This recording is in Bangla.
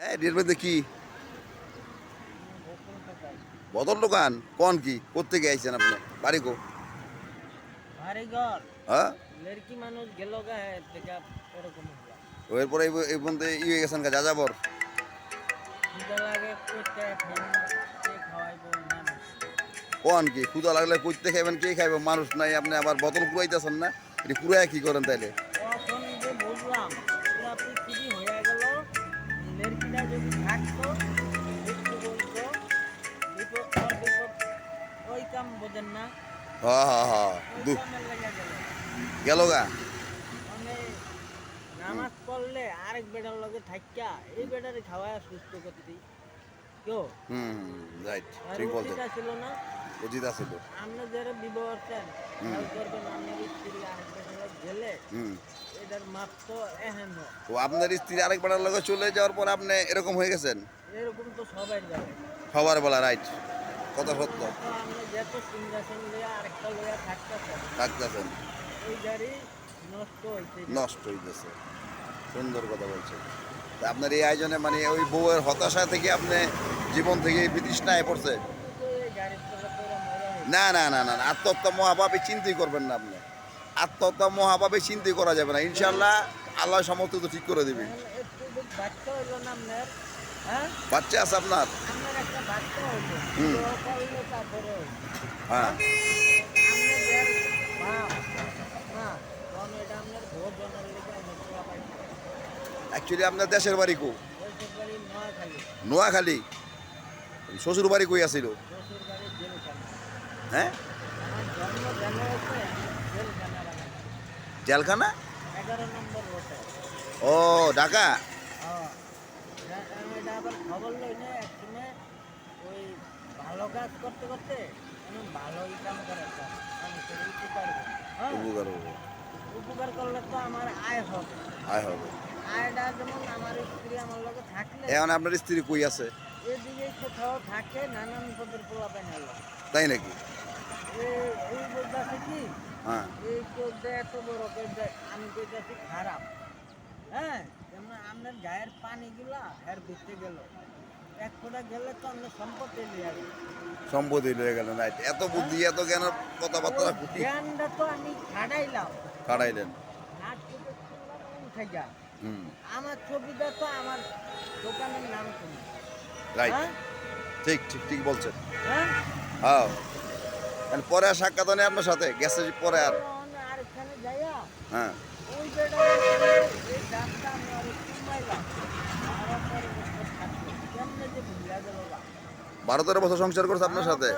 এর মধ্যে কি? বদল দোকান? কোন কি? কোথেকে আইছেন আপনি? বাড়ি কো ঘর হ্যাঁ? লড়কি মানুষ গেল গা থেকে এরকম হলো। এরপরে এই- পর্যন্ত ই হয়ে গেছেন গা যাযাবর। খিদে লাগে কইতে খাওয়াইবো মানুষ। কোন কি? ক্ষুদা লাগলে কইতে খাইবেন কে খাইবে? মানুষ নাই আপনি আবার বোতল পুরাইতেছেন না? এটি পুরাই কি করেন তাইলে? যে বুঝলাম। কাম বোঝেন না। হা হা হা ওই দু গেল। গেল গা। নামাজ পড়লে আরেক বেটার লগে থাকিয়া এই বেটারে খাওয়ায় সুস্থ করতে। কেউ হুম রাইট ঠিক উচিত ছিল না? উচিত আছিল। আপনি যারা বিবাহ করছেন করবেন আপনার স্ত্রী আরেক বেটার গেলে হুম। এটার মাপ তো এহেন। হয়। আপনার স্ত্রী আরেক বেড়ার লগে চলে যাওয়ার পর আপনি এরকম হয়ে গেছেন? এরকম তো সবাই যাবে সবার বেলা রাইট। কথা সত্য। থাকতেছেন। নষ্ট হইতে হইতেছে। সুন্দর কথা বলছেন। আপনার এই আয়োজনে মানে ওই বউয়ের হতাশা থেকে আপনি জীবন থেকে বিতৃষ্ণায় পড়ছে। না না না না আত্মহত্যা মহাভাবে চিন্তাই করবেন না আপনি। আত্মহত্যা মহাভাবে চিন্তাই করা যাবে না। ইনশাল্লাহ আল্লাহ সমস্ত তো ঠিক করে দিবে। বাচ্চা হ্যাঁ আছে আপনার? বাচ্চা। হ্যাঁ। এটা আপনার পাইছি অ্যাকচুয়ালি আপনার দেশের বাড়ি কো? নোয়াখালী। শ্বশুর বাড়ি কই আছিল? জেলখানা। হ্যাঁ? জেলখানা ও ঢাকা? হ্যাঁ এটা আবার খবর লই না একসময় ওই ভালো কাজ করতে করতে আমি ভালো ইনকাম করে একটা আমি সেটা উপকার করি। হ্যাঁ? উপকার হবে উপকার করলে তো আমার আয় হবে। আয় হবে। আয়টা যেমন আমার স্ত্রী আমার লগে থাকলে এখন আপনার স্ত্রী কই আছে? এদিকে কোথাও থাকে নানান পদের পোলা তাই নাকি? এই বলতেছে কি? হ্যাঁ। এই চোখটা এত বড় কইতে আমি কইতাছি খারাপ। হ্যাঁ যেমন আপনার গায়ের পানিগুলা এর ভিতরে গেল। এক ফোঁটা গেলে তো আপনার সম্পত্তি লিয়ে যাবে। সম্পত্তি লয়ে গেল না। এত বুদ্ধি এত জ্ঞান কথাবার্তা জ্ঞানটা তো আমি আর চোখে উঠে যা। আমার ছবিটা তো আমার দোকানের নাম শুনি রাইট। হ্যাঁ? ঠিক ঠিক ঠিক বলছেন। হ্যাঁ? হ্যাঁ। পরে আর সাক্ষাৎ নেই আপনার সাথে? গেছে পরে আর? আর যাইয়া হ্যাঁ ওই বেটা এই দামটা আমি আরও কমাইলাম আর পরে থাকতো কেমনে যে ভুলিয়া গেল বারো তেরো বছর সংসার করছে আপনার সাথে?